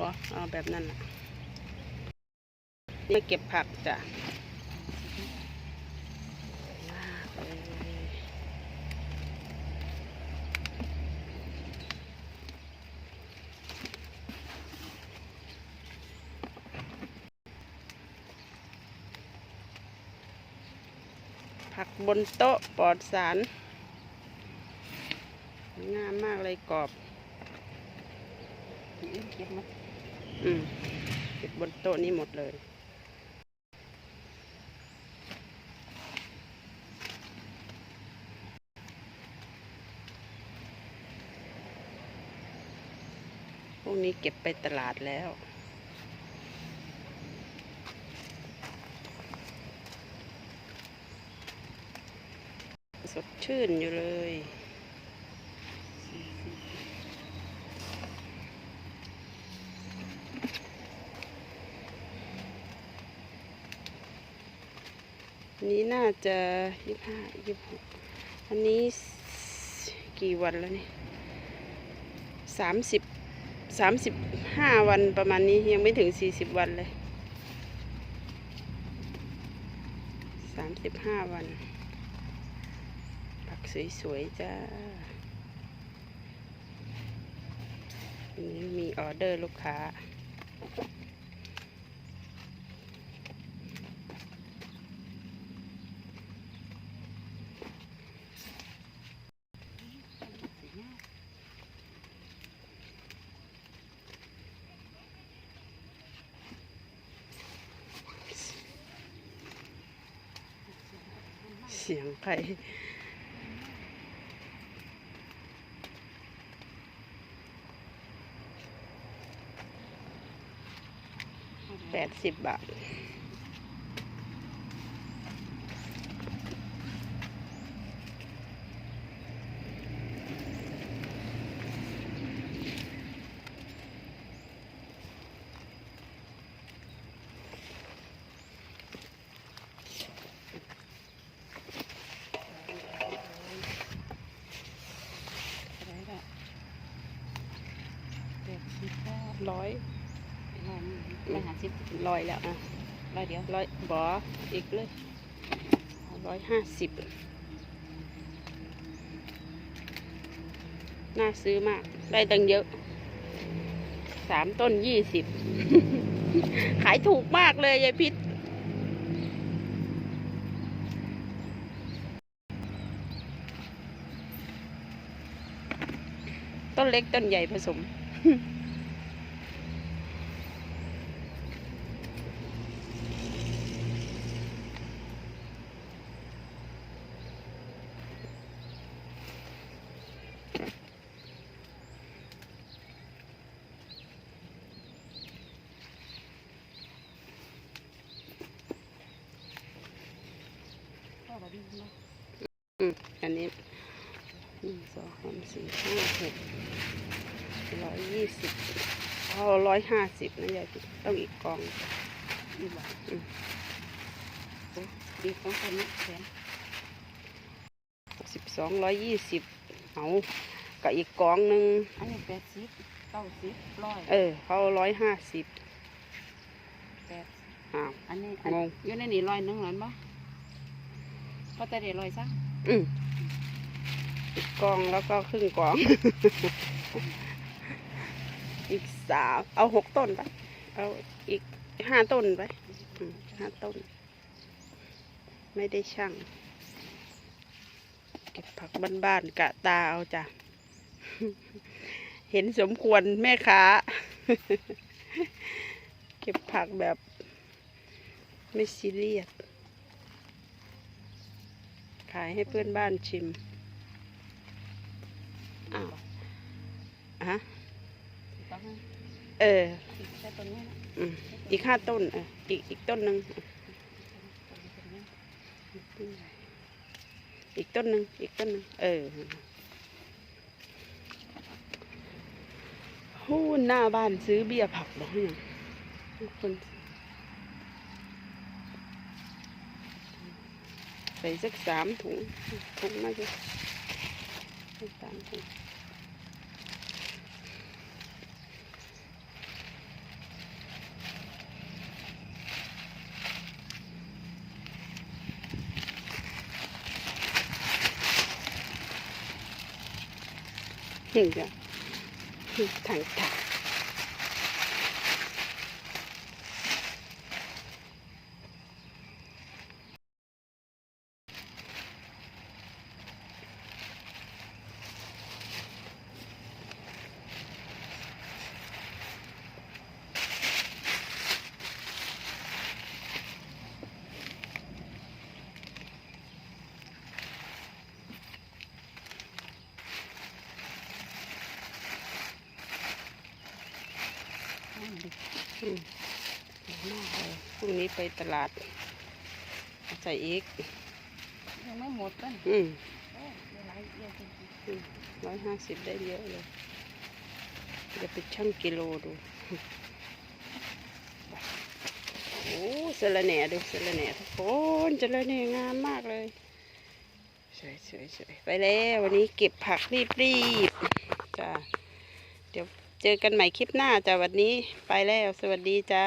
บอเอาแบบนั้นล่ะนี่เก็บผักจ้ะผักบนโต๊ะปลอดสาร งามมากเลยกรอบเก็บมา อืมเก็บบนโต๊ะนี้หมดเลย พวกนี้เก็บไปตลาดแล้วสดชื่นอยู่เลย นี้น่าจะยี่ห้ายี่หกอันนี้กี่วันแล้วเนี่ยสามสิบสามสิบห้าวันประมาณนี้ยังไม่ถึงสี่สิบวันเลยสามสิบห้าวันผักสวยๆจ้าอันนี้มีออเดอร์ลูกค้า เสียงใครแปดสิบบาท อะไรละแปดสิบเก้า ร้อย ร้อย ร้อยห้าสิบร้อยแล้วอะร้อยเดียวร้อยบออีกเลยร้อยห้าสิบน่าซื้อมาก ได้ตังเยอะสามต้นยี่สิบขายถูกมากเลยยายพิษต้นเล็กต้นใหญ่ผสม ก็แบบนี้เนาะ อืมอันนี้หนึ่งสองสามสี่ห้าหกร้อยยี่สิบเอาร้อยห้าสิบนะยายพิษต้องอีกกองดีกว่าอืมโอ้ดีของคนนี้แขนสิบสองร้อยยี่สิบเอากับอีกกองหนึ่งอันนี้แปดสิบเก้าสิบร้อยเออเขาร้อยห้าสิบแปดอ้าวอันนี้อันงงอยู่ในนี่ร้อยหนึ่งหรอปะ ก็แต่เดี๋ยวร้อยสักอืมอีกกองแล้วก็ครึ่งกอง อีกสามเอาหกต้นไป เอาอีกห้าต้นไปอืมห้าต้น ไม่ได้ช่าง เก็บผักบ้านๆกะตาเอาจ้ะ เห็นสมควรแม่ค้า เก็บผักแบบไม่ซีเรียส ขายให้เพื่อนบ้านชิม อ้าวฮะเออ อีกห้าต้นเอออีกอีกต้นหนึ่งอีกต้นหนึ่งอีกต้นหนึ่งเออหู้หน้าบ้านซื้อเบี้ยผักบอกยังทุกคน ใส่สักสามถุงถุงนะจ๊ะสามถุงเก่งจ้ะถังถัง พรุ่งนี้ไปตลาด ใส่อีก ยังไม่หมดต้นอืมโอ้เดี๋ยวหลายเยอะจริงร้อยห้าสิบได้เยอะเลยเดี๋ยวไปชั่งกิโลดู โอ้สะระแหน่ดูสะระแหน่ทุกคนสะระแหน่งามมากเลยสวยสวยสวยไปแล้ววันนี้เก็บผักรีบรีบๆจ้าเดี๋ยว เจอกันใหม่คลิปหน้าจ้าวันนี้ไปแล้ว สวัสดีจ้า